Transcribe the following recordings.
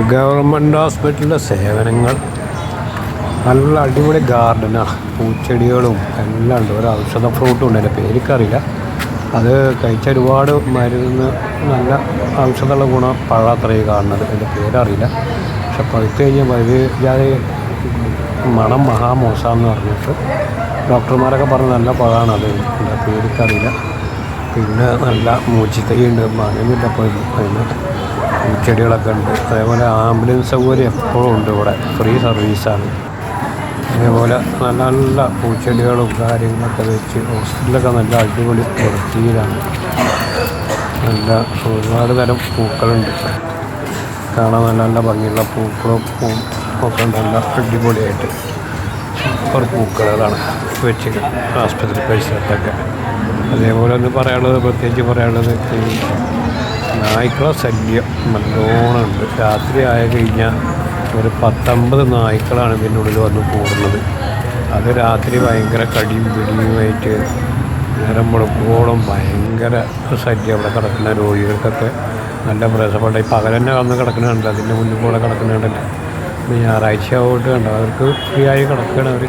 Government ഹോസ്പിറ്റലിലെ സേവനങ്ങൾ. നല്ല അടിപൊളി ഗാർഡനാണ് പൂച്ചെടികളും എല്ലാം ഉണ്ട്. ഒരു ഔഷധ ഫ്രൂട്ടും ഉണ്ട്. എന്റെ പേരിക്കറിയില്ല. അത് കഴിച്ച ഒരുപാട് മരുന്ന് നല്ല ഔഷധമുള്ള ഗുണം. പഴാത്ര കാണുന്നത്. എന്റെ പേരറിയില്ല. പക്ഷെ പഴുത്ത് കഴിഞ്ഞാൽ വലിയ ജാതി മണം മഹാമോശമെന്ന് പറഞ്ഞിട്ട് ഡോക്ടർമാരൊക്കെ പറഞ്ഞ് നല്ല പഴമാണ് അത്. എന്റെ പേരിക്കറിയില്ല. പിന്നെ നല്ല മൂച്ചിത്തൈ ഉണ്ട്. മകനില്ല അപ്പോൾ അതിന് ചെടികളൊക്കെ ഉണ്ട്. അതേപോലെ ആംബുലൻസ് സൗകര്യം എപ്പോഴും ഉണ്ട് ഇവിടെ. ഫ്രീ സർവീസാണ് അതേപോലെ നല്ല നല്ല പൂച്ചെടികളും കാര്യങ്ങളൊക്കെ വെച്ച് ഹോസ്പിറ്റലൊക്കെ നല്ല അടിപൊളി വൃത്തിയിലാണ്. നല്ല ഒരുപാട് തരം പൂക്കളുണ്ട്. കാണാൻ നല്ല നല്ല ഭംഗിയുള്ള പൂക്കളും ഒക്കെ നല്ല അടിപൊളിയായിട്ട് സൂപ്പർ പൂക്കളാണ് വെച്ച് ആസ്പത്രി പരിസരത്തൊക്കെ. അതേപോലെ ഒന്ന് പറയാനുള്ളത് പ്രത്യേകിച്ച് പറയാനുള്ളത് നായ്ക്കളെ ശല്യം. നല്ലോണമുണ്ട്. രാത്രി ആയി കഴിഞ്ഞാൽ ഒരു പത്തൊമ്പത് നായ്ക്കളാണ് ഇതിന്റെ ഉള്ളിൽ വന്ന് കൂടുന്നത്. അത് രാത്രി ഭയങ്കര കടിയും പിടിയുമായിട്ട് നേരം മുളക്കോളം ഭയങ്കര ശല്യം അവിടെ കിടക്കുന്ന രോഗികൾക്കൊക്കെ നല്ല പ്രയാസപ്പെട്ട ഈ പകൽ തന്നെ വന്ന് കിടക്കുന്നുണ്ട്. അതിന്റെ മുന്നിൽ കൂടെ കിടക്കുന്നുണ്ടല്ലോ. ഞായറാഴ്ച ആയിട്ട് കണ്ടോ അവർക്ക് ഫ്രീ ആയി കിടക്കുകയാണ് അവർ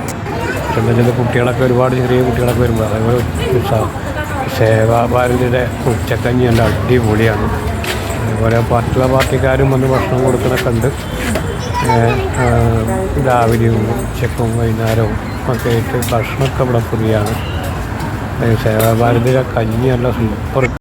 ചെറിയ ചെറിയ കുട്ടികളൊക്കെ ഒരുപാട് ചെറിയ കുട്ടികളൊക്കെ വരുമ്പോൾ അതേപോലെ സേവാഭാരതിയുടെ ഉച്ചക്കഞ്ഞി നല്ല അടിപൊളിയാണ്. അതുപോലെ മറ്റുള്ള പാർട്ടിക്കാരും വന്ന് ഭക്ഷണം കൊടുക്കണൊക്കെ ഉണ്ട്. രാവിലെയും ഉച്ചക്കും വൈകുന്നേരവും ഒക്കെ ആയിട്ട് ഭക്ഷണമൊക്കെ ഇവിടെ ഫ്രീയാണ്. സേവാഭാരതിയുടെ കഞ്ഞി നല്ല സൂപ്പർ